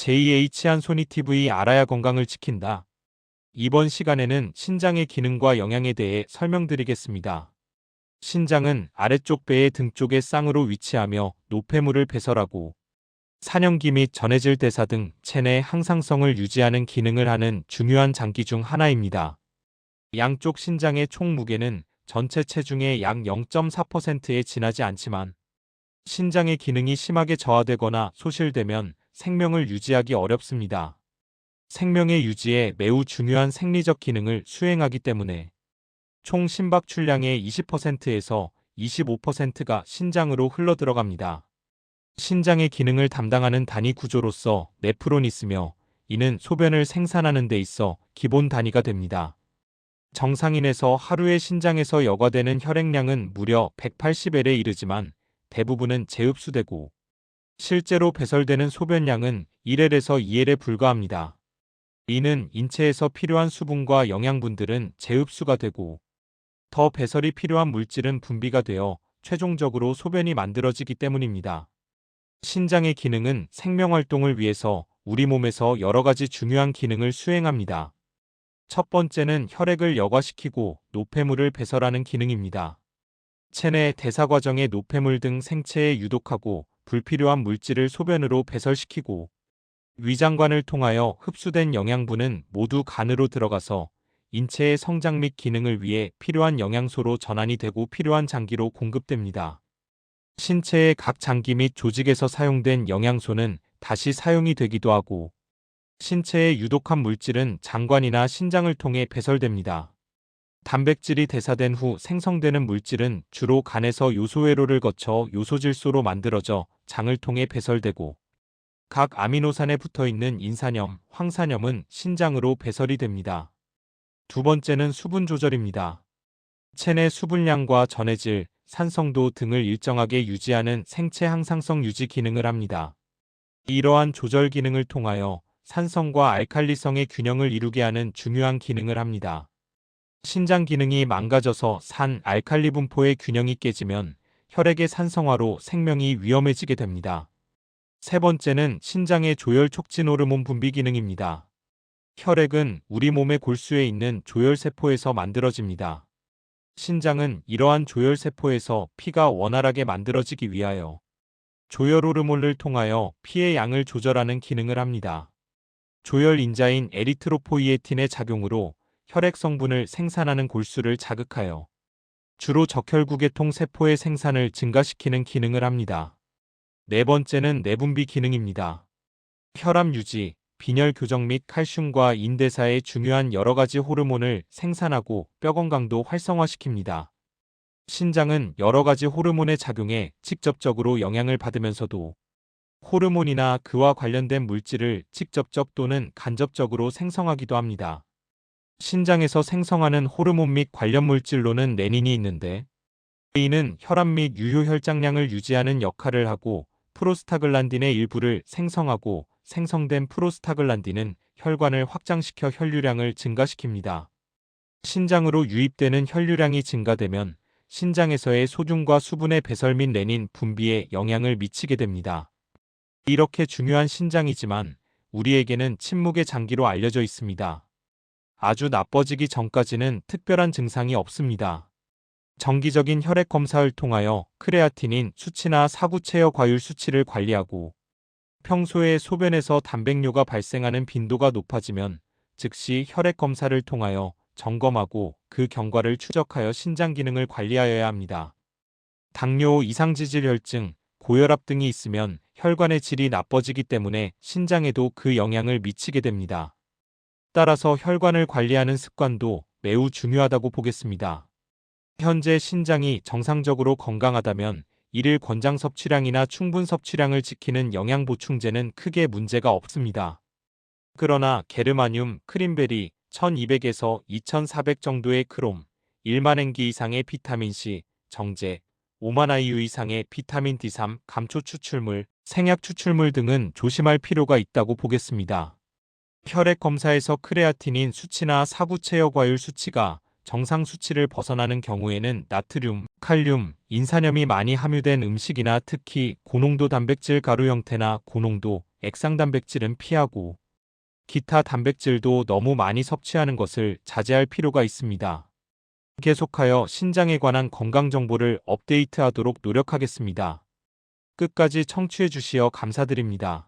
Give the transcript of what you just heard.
JH 한소니TV 알아야 건강을 지킨다. 이번 시간에는 신장의 기능과 영양에 대해 설명드리겠습니다. 신장은 아래쪽 배의 등 쪽의 쌍으로 위치하며 노폐물을 배설하고 사냥기 및 전해질 대사 등 체내 항상성을 유지하는 기능을 하는 중요한 장기 중 하나입니다. 양쪽 신장의 총 무게는 전체 체중의 약 0.4%에 지나지 않지만 신장의 기능이 심하게 저하되거나 소실되면 생명을 유지하기 어렵습니다. 생명의 유지에 매우 중요한 생리적 기능을 수행하기 때문에 총 심박 출량의 20%에서 25%가 신장으로 흘러들어갑니다. 신장의 기능을 담당하는 단위 구조로서 네프론이 있으며 이는 소변을 생산하는 데 있어 기본 단위가 됩니다. 정상인에서 하루에 신장에서 여과되는 혈액량은 무려 180L에 이르지만 대부분은 재흡수되고 실제로 배설되는 소변량은 1L에서 2L에 불과합니다. 이는 인체에서 필요한 수분과 영양분들은 재흡수가 되고 더 배설이 필요한 물질은 분비가 되어 최종적으로 소변이 만들어지기 때문입니다. 신장의 기능은 생명활동을 위해서 우리 몸에서 여러 가지 중요한 기능을 수행합니다. 첫 번째는 혈액을 여과시키고 노폐물을 배설하는 기능입니다. 체내 대사 과정의 노폐물 등 생체에 유독하고 불필요한 물질을 소변으로 배설시키고 위장관을 통하여 흡수된 영양분은 모두 간으로 들어가서 인체의 성장 및 기능을 위해 필요한 영양소로 전환이 되고 필요한 장기로 공급됩니다. 신체의 각 장기 및 조직에서 사용된 영양소는 다시 사용이 되기도 하고 신체에 유독한 물질은 장관이나 신장을 통해 배설됩니다. 단백질이 대사된 후 생성되는 물질은 주로 간에서 요소회로를 거쳐 요소질소로 만들어져 장을 통해 배설되고 각 아미노산에 붙어 있는 인산염, 황산염은 신장으로 배설이 됩니다. 두 번째는 수분 조절입니다. 체내 수분량과 전해질, 산성도 등을 일정하게 유지하는 생체 항상성 유지 기능을 합니다. 이러한 조절 기능을 통하여 산성과 알칼리성의 균형을 이루게 하는 중요한 기능을 합니다. 신장 기능이 망가져서 산, 알칼리 분포의 균형이 깨지면 혈액의 산성화로 생명이 위험해지게 됩니다. 세 번째는 신장의 조혈 촉진 호르몬 분비 기능입니다. 혈액은 우리 몸의 골수에 있는 조혈세포에서 만들어집니다. 신장은 이러한 조혈세포에서 피가 원활하게 만들어지기 위하여 조혈 호르몬을 통하여 피의 양을 조절하는 기능을 합니다. 조혈 인자인 에리트로포이에틴의 작용으로 혈액 성분을 생산하는 골수를 자극하여 주로 적혈구계통 세포의 생산을 증가시키는 기능을 합니다. 네 번째는 내분비 기능입니다. 혈압 유지, 빈혈 교정 및 칼슘과 인대사의 중요한 여러 가지 호르몬을 생산하고 뼈 건강도 활성화시킵니다. 신장은 여러 가지 호르몬의 작용에 직접적으로 영향을 받으면서도 호르몬이나 그와 관련된 물질을 직접적 또는 간접적으로 생성하기도 합니다. 신장에서 생성하는 호르몬 및 관련 물질로는 레닌이 있는데 이는 혈압 및 유효 혈장량을 유지하는 역할을 하고 프로스타글란딘의 일부를 생성하고 생성된 프로스타글란딘은 혈관을 확장시켜 혈류량을 증가시킵니다. 신장으로 유입되는 혈류량이 증가되면 신장에서의 소중과 수분의 배설 및 레닌 분비에 영향을 미치게 됩니다. 이렇게 중요한 신장이지만 우리에게는 침묵의 장기로 알려져 있습니다. 아주 나빠지기 전까지는 특별한 증상이 없습니다. 정기적인 혈액 검사를 통하여 크레아틴인 수치나 사구체여 과율 수치를 관리하고 평소에 소변에서 단백뇨가 발생하는 빈도가 높아지면 즉시 혈액 검사를 통하여 점검하고 그 경과를 추적하여 신장 기능을 관리하여야 합니다. 당뇨, 이상지질혈증, 고혈압 등이 있으면 혈관의 질이 나빠지기 때문에 신장에도 그 영향을 미치게 됩니다. 따라서 혈관을 관리하는 습관도 매우 중요하다고 보겠습니다. 현재 신장이 정상적으로 건강하다면 일일 권장 섭취량이나 충분 섭취량을 지키는 영양 보충제는 크게 문제가 없습니다. 그러나 게르마늄, 크림베리 1200에서 2400 정도의 크롬, 1만 행기 이상의 비타민C, 정제, 5만 IU 이상의 비타민 D3, 감초 추출물, 생약 추출물 등은 조심할 필요가 있다고 보겠습니다. 혈액 검사에서 크레아틴인 수치나 사구체여 과율 수치가 정상 수치를 벗어나는 경우에는 나트륨, 칼륨, 인산염이 많이 함유된 음식이나 특히 고농도 단백질 가루 형태나 고농도 액상 단백질은 피하고 기타 단백질도 너무 많이 섭취하는 것을 자제할 필요가 있습니다. 계속하여 신장에 관한 건강 정보를 업데이트하도록 노력하겠습니다. 끝까지 청취해 주시어 감사드립니다.